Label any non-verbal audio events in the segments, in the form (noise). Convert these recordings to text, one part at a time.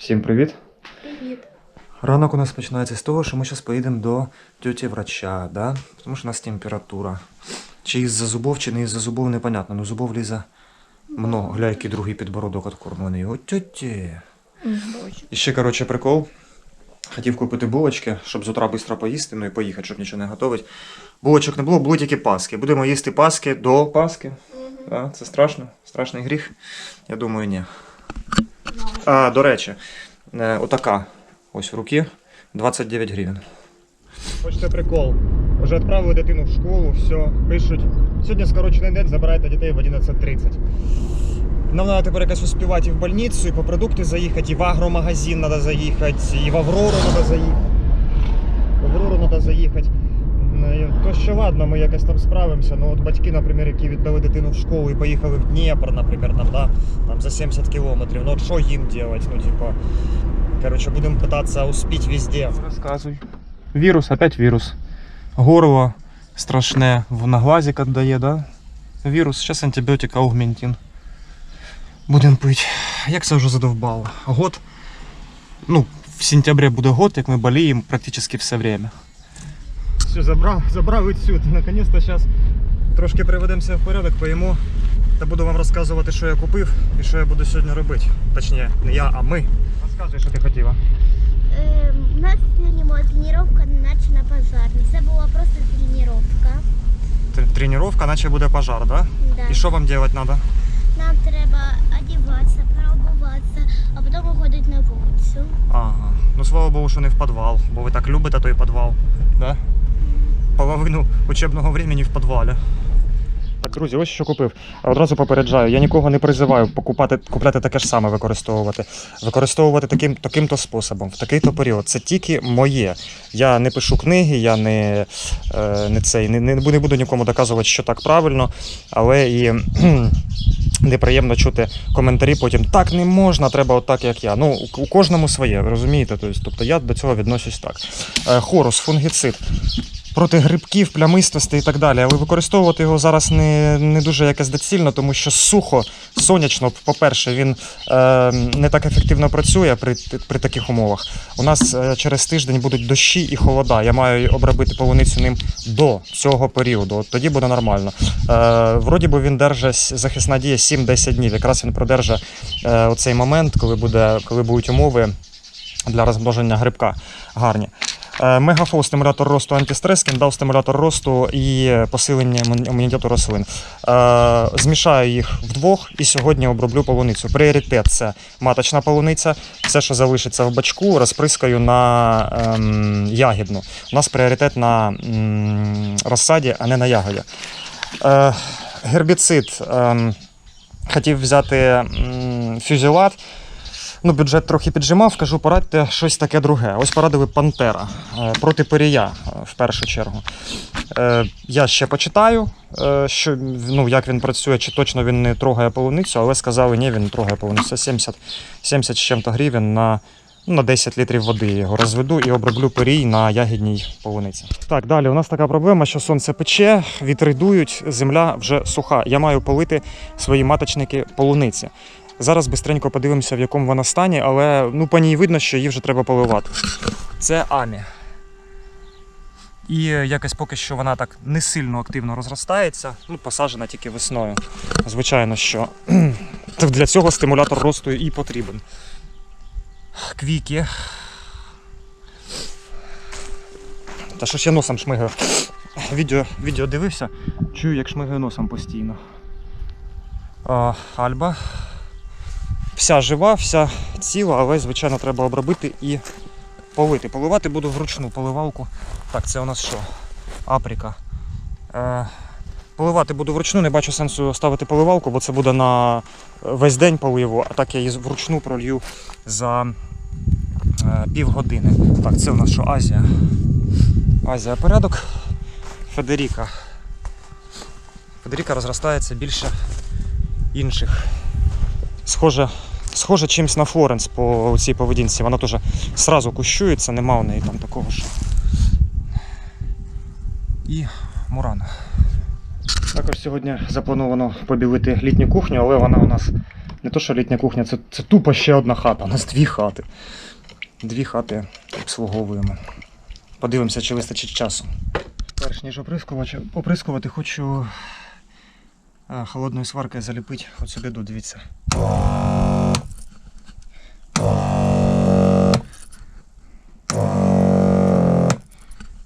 Всім привіт! Привіт. Ранок у нас починається з того, що ми зараз поїдемо до тьоті врача, да? тому що у нас температура. Чи із-за зубов, чи не із-за зубов, непонятно. Ну зубов лізе много. Гля, який другий підбородок откормлений. О, тьоті. І ще, коротше, прикол. Хотів купити булочки, щоб з утра швидко поїсти, ну і поїхати, щоб нічого не готувати. Булочок не було, були тільки паски. Будемо їсти паски до паски. А, це страшно? Страшний гріх? Я думаю, ні. А, до речі, е, отака ось в руки 29 гривень. Хочете прикол. Вже відправили дитину в школу, все, пишуть. Сьогодні скорочений день, забирайте дітей в 11.30. Нам треба тепер якось успівати і в больницю, і по продукти заїхати, і в агромагазин треба заїхати, і в Аврору треба заїхати. В Аврору треба заїхати. Ну, То що ладно, ми якось там справимося. Ну от батьки, наприклад, які віддали дитину в школу і поїхали в Дніпро, наприклад, там, да, там за 70 кілометрів. Ну от що їм робити? Ну, типа, короче, будемо питатися успіть везде. Розказуй. Вірус, опять вірус. Горло страшне, в- на глазик віддає, да? Вірус, зараз антибіотик аугментин. Будемо пити. Як це вже задовбало? Год. Ну, в сентябрі буде год, як ми боліємо практично все время. Все, забрав, забрав відсюди. Наконець-то зараз трошки приведемося в порядок, поїмо. Та буду вам розказувати, що я купив і що я буду сьогодні робити. Точніше, не я, а ми. Розказуй, що ти хотіла. Е, у нас сьогодні була тренування, наче на пожарний. Це була просто тренування. Тренування, наче буде пожар, да? Да. І що вам робити треба? Нам треба одягатися, прообуватися, а потім виходити на вулицю. Ага. Ну слава Богу, що не в підвал, бо ви так любите той підвал. Да? Половину учебного времени в підвалі. Так, друзі, ось що купив. Одразу попереджаю, я нікого не призиваю покупати, купляти таке ж саме використовувати. Використовувати таким, таким-то способом, в такий-то період. Це тільки моє. Я не пишу книги, я не, е, не, цей, не, не буду- нікому доказувати, що так правильно, але і неприємно чути коментарі потім так не можна, треба отак, як я. Ну, у, кожному своє, розумієте? Тобто, тобто я до цього відношусь так. Е, хорус, фунгіцид. Проти грибків, плямистостей і так далі. Але використовувати його зараз не, не дуже якось доцільно, тому що сухо, сонячно, по-перше, він е, не так ефективно працює при, при таких умовах. У нас е, через тиждень будуть дощі і холода. Я маю обробити полуницю ним до цього періоду. От тоді буде нормально. Е, вроді би він держить захисна дія 7-10 днів. Якраз він продержа е, оцей момент, коли, буде, коли будуть умови для розмноження грибка гарні. Е, Мегафол стимулятор росту антистрес, кіндал стимулятор росту і посилення імун- імунітету рослин. Е, Змішаю їх вдвох і сьогодні оброблю полуницю. Пріоритет це маточна полуниця. Все, що залишиться в бачку, розприскаю на ем, ягідну. У нас пріоритет на розсаді, а не на ягоді. Е, гербіцид. ем, хотів взяти м, фюзілат. Ну, бюджет трохи піджимав, кажу, порадьте щось таке друге. Ось порадили Пантера е, проти Перія е, в першу чергу. Е, Я ще почитаю, що, ну, як він працює, чи точно він не трогає полуницю, але сказали, ні, він трогає полуницю. 70, 70 з чим-то гривень на, ну, на 10 літрів води його розведу і оброблю перій на ягідній полуниці. Так, далі у нас така проблема, що сонце пече, вітри дують, земля вже суха. Я маю полити свої маточники полуниці. Зараз бистренько подивимося, в якому вона стані, але ну, по ній видно, що її вже треба поливати. Це Амі. І е, якось поки що вона так не сильно активно розростається, ну, посаджена тільки весною. Звичайно, що (clears throat) для цього стимулятор росту і потрібен. Квіки. Та що ж я носом шмигаю? Відео, відео дивився, чую, як шмигаю носом постійно. А, Альба. Вся жива, вся ціла, але, звичайно, треба обробити і полити. Поливати буду вручну поливалку. Так, це у нас що? Апріка. Е, поливати буду вручну, не бачу сенсу ставити поливалку, бо це буде на весь день поливу, а так я її вручну пролью за е, півгодини. Так, це у нас що Азія. Азія порядок. Федеріка. Федеріка розростається більше інших. Схоже, схоже чимось на Флоренс по цій поведінці. Вона теж сразу кущується, нема у неї там такого ж. І Мурана. Також сьогодні заплановано побілити літню кухню, але вона у нас Не то, що літня кухня, це, це тупо ще одна хата. У нас дві хати. Дві хати обслуговуємо. Подивимося, чи вистачить часу. Перш ніж оприскувати, оприскувати хочу холодною сваркою заліпити от сюди дивіться.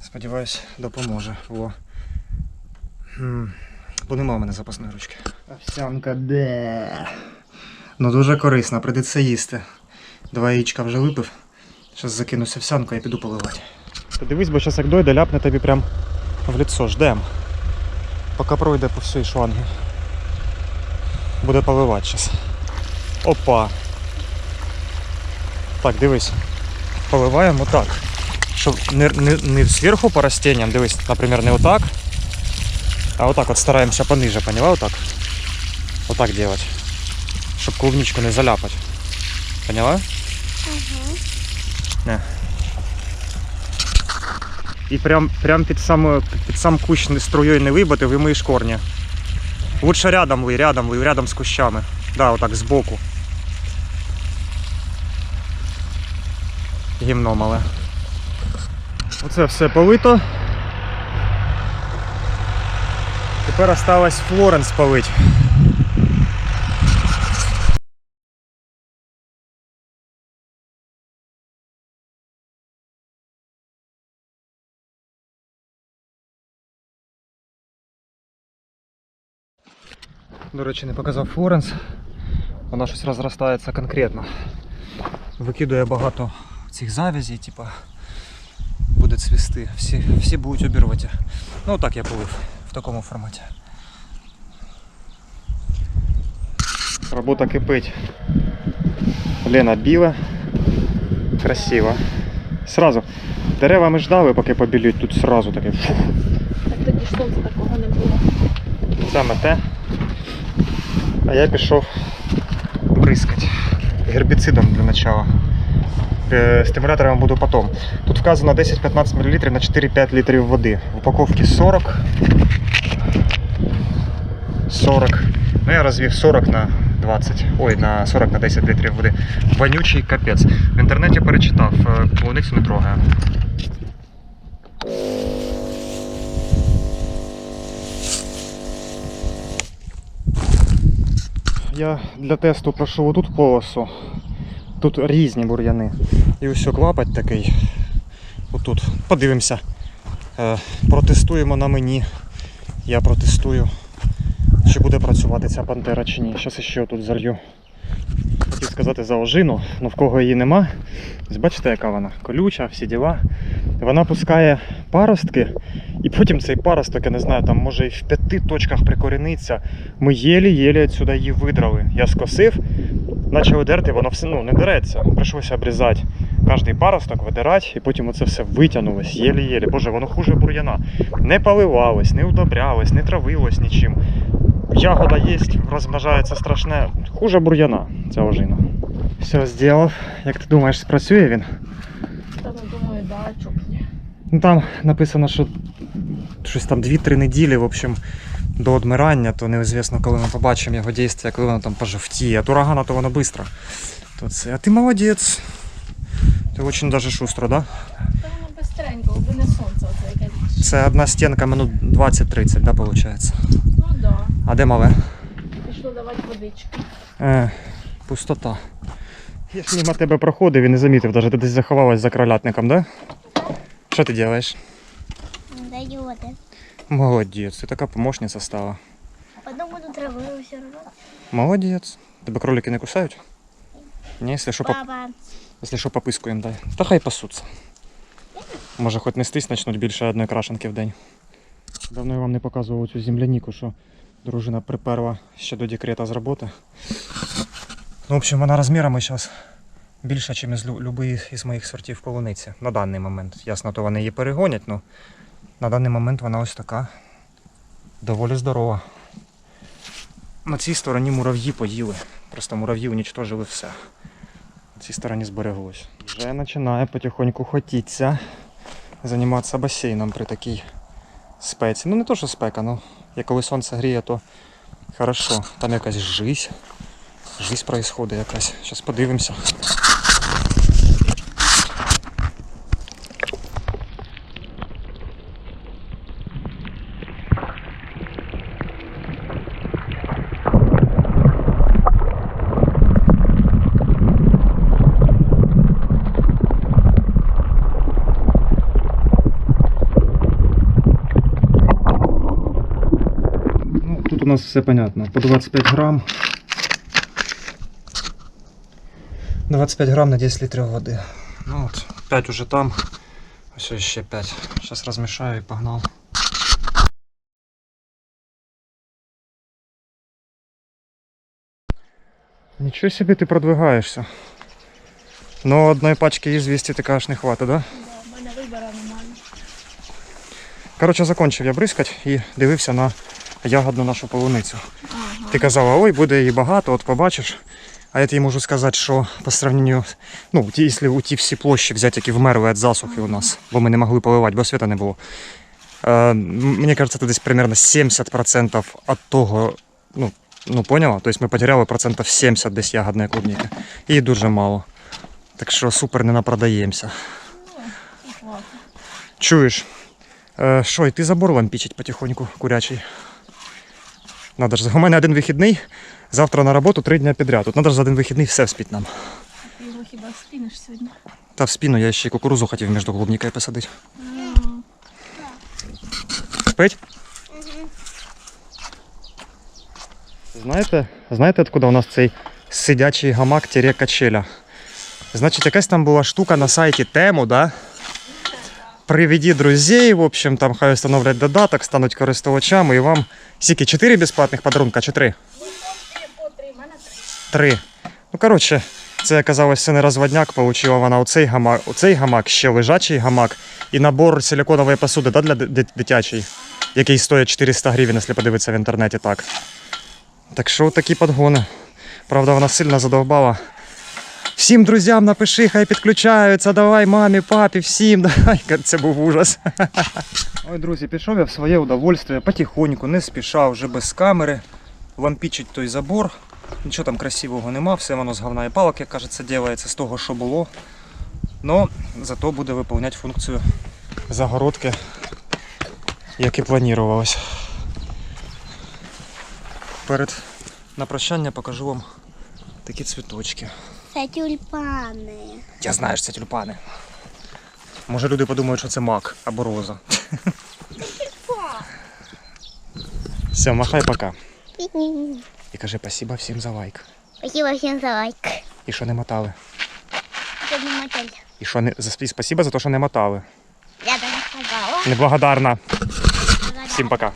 Сподіваюсь, допоможе. Во. Бо нема в мене запасної ручки. Овсянка де. Ну дуже корисна, прийдеться їсти. Два яєчка вже випив. Зараз закинуся овсянку і піду поливати. Ти дивись, бо зараз як дойде, ляпне тобі прям в лицо. Ждем. Поки пройде по всій шлангі. Буде поливати зараз. Опа. Так, дивись. Поливаємо так. Щоб не, не, не зверху по растениям, дивись, наприклад, не отак. А вот так вот стараемся пониже, поняла? Вот так. Вот так делать. Чтобы клубничку не заляпать. Поняла? Угу. Не. І прям, прям під, сам, під сам кущ струєю не вибити, вимиєш корні. Лучше рядом лий, рядом лий, рядом з кущами. Да, отак, збоку. Гімно мале. Оце все полито. Тепер осталось Флоренс полить. До речі, не показав Флоренс. Вона щось розростається конкретно. Викидує багато цих завязей, типа буде цвісти. Всі, всі будуть обірваті. Ну так я полив в такому форматі. Робота кипить. Лена біла. Красиво. Сразу. Дерева ми ждали, поки побілють, тут сразу таке. Фух. Так тоді сонця такого не було. Саме те. А я пішов бризкати гербіцидом для начала. Е, Стимулятором буду потом. Тут вказано 10-15 мл на 4-5 літрів води. В упаковці 40. 40. Ну я розвів 40 на 20. Ой, на 40 на 10 літрів води. Вонючий капець. В інтернеті перечитав, е, полуницю не трогає. Я для тесту пройшов отут полосу. Тут різні бур'яни. І ось клапоть такий. Отут. Подивимося. Е, протестуємо на мені. Я протестую. Чи буде працювати ця пантера чи ні. Зараз ще тут залью. Хотів сказати за ожину, але в кого її нема. Ось бачите, яка вона? Колюча, всі діла. Вона пускає паростки, і потім цей паросток, я не знаю, там може і в п'яти точках прикоріниться. Ми єлі-єлі сюди її видрали. Я скосив, почали дерти, воно все ну, не дереться. Прийшлося обрізати кожний паросток, видирати, і потім оце все витягнулось, єлі-єлі. Боже, воно хуже бур'яна. Не поливалось, не удобрялось, не травилось нічим. Ягода є, розмножається страшне. Хуже бур'яна ця ожина. Все, зробив. Як ти думаєш, спрацює він? Та не думаю, да, чоб. Ну там написано, що щось там 2-3 неділі, в общем, до одмирання, то неізвісно, коли ми побачимо його дійство, коли воно там пожовтіє. От урагана, то воно швидко. То це. А ти молодець. Ти дуже даже шустро, да? Та воно бистренько, не сонце оце яке. Це одна стінка минут 20-30, да, виходить? Ну да. А де мале? Пішло давати водички. Е, пустота. Я ж мимо тебе проходив і не замітив, навіть ти десь заховалась за кролятником, да? Що ти робиш? Даю води. Молодець, ти така помощниця стала. Потім буду травою все одно. Молодець. Тебе кролики не кусають? Ні, якщо що, по... Папа. якщо що пописку їм дай. Та хай пасуться. Може хоч нестись почнуть більше одної крашенки в день. Давно я вам не показував цю земляніку, що дружина приперла ще до декрета з роботи. Ну, в общем, вона розмірами зараз більша, ніж із любий із моїх сортів полуниці. На даний момент. Ясно, то вони її перегонять, але на даний момент вона ось така доволі здорова. На цій стороні мурав'ї поїли. Просто мурав'ї унічтожили все. На цій стороні збереглось. Вже починає потихоньку хотіться займатися басейном при такій спеці. Ну не то, що спека, ну як коли сонце гріє, то хорошо. Там якась жизнь. Жизнь происходить якась. Зараз подивимося. Нас все понятно. По 25 грам. 25 грам на 10 літрів води. Ну от, 5 уже там. Ось ще 5. Зараз розмішаю і погнав. Нічого собі ти продвигаєшся. Ну, одної пачки ізвісті ти кажеш не хватить, да? Да, в мене вибору немає. Коротше, закончив я бризкать і дивився на ягодну нашу полуницю. Ти казала, ой, буде її багато, от побачиш. А я тобі можу сказати, що по сравненню, ну, якщо у ті всі площі взяти, які вмерли від засухи у нас, бо ми не могли поливати, бо світа не було. Е, мені кажется, це десь примерно 70% від того, ну, ну поняла? Тобто ми потеряли процентів 70 десь ягодної клубніки. І дуже мало. Так що супер не напродаємося. Чуєш? Е, Що, і ти забор лампічить потихоньку, курячий. Надо ж, у мене один вихідний, завтра на роботу три дня підряд. Тут надо ж за один вихідний все вспіть нам. Ти його хіба спіниш сьогодні? Та в спину я ще й кукурузу хотів між клубнікою посадити. Спить? Знаєте, знаєте, откуда у нас цей сидячий гамак тіре качеля? Значить, якась там була штука на сайті тему, да? Приведи друзей, в общем, там хай встановлять додаток, стануть користувачами і вам скільки, 4 безплатних подарунка чи 3? Три. Ну, коротше, це оказалось це не розводняк, получила вона оцей гамак, оцей гамак, ще лежачий гамак і набор силиконової посуди да, для дитячої, який стоїть 400 гривень, якщо подивитися в інтернеті так. Так що такі подгони. Правда, вона сильно задовбала. Всім друзям напиши, хай підключаються, давай мамі, папі, всім, (laughs) давай. Це був ужас. (laughs) Ой, друзі, пішов я в своє удовольствие, потихоньку, не спіша, вже без камери. Лампічить той забор. Нічого там красивого нема, все воно з говна і палок, як кажеться, ділається з того, що було. Но зато буде виконувати функцію загородки, як і планувалось. Перед на прощання покажу вам такі цвіточки. Це тюльпани. Я знаю, що це тюльпани. Може люди подумають, що це мак або роза. Все, махай пока. І кажи спасибо всім за лайк. Спасибо всем за лайк. І що не мотали. Не мотель. І що не за спасибо за те, що не мотали. Я даже сказала. Неблагодарна. Всім пока.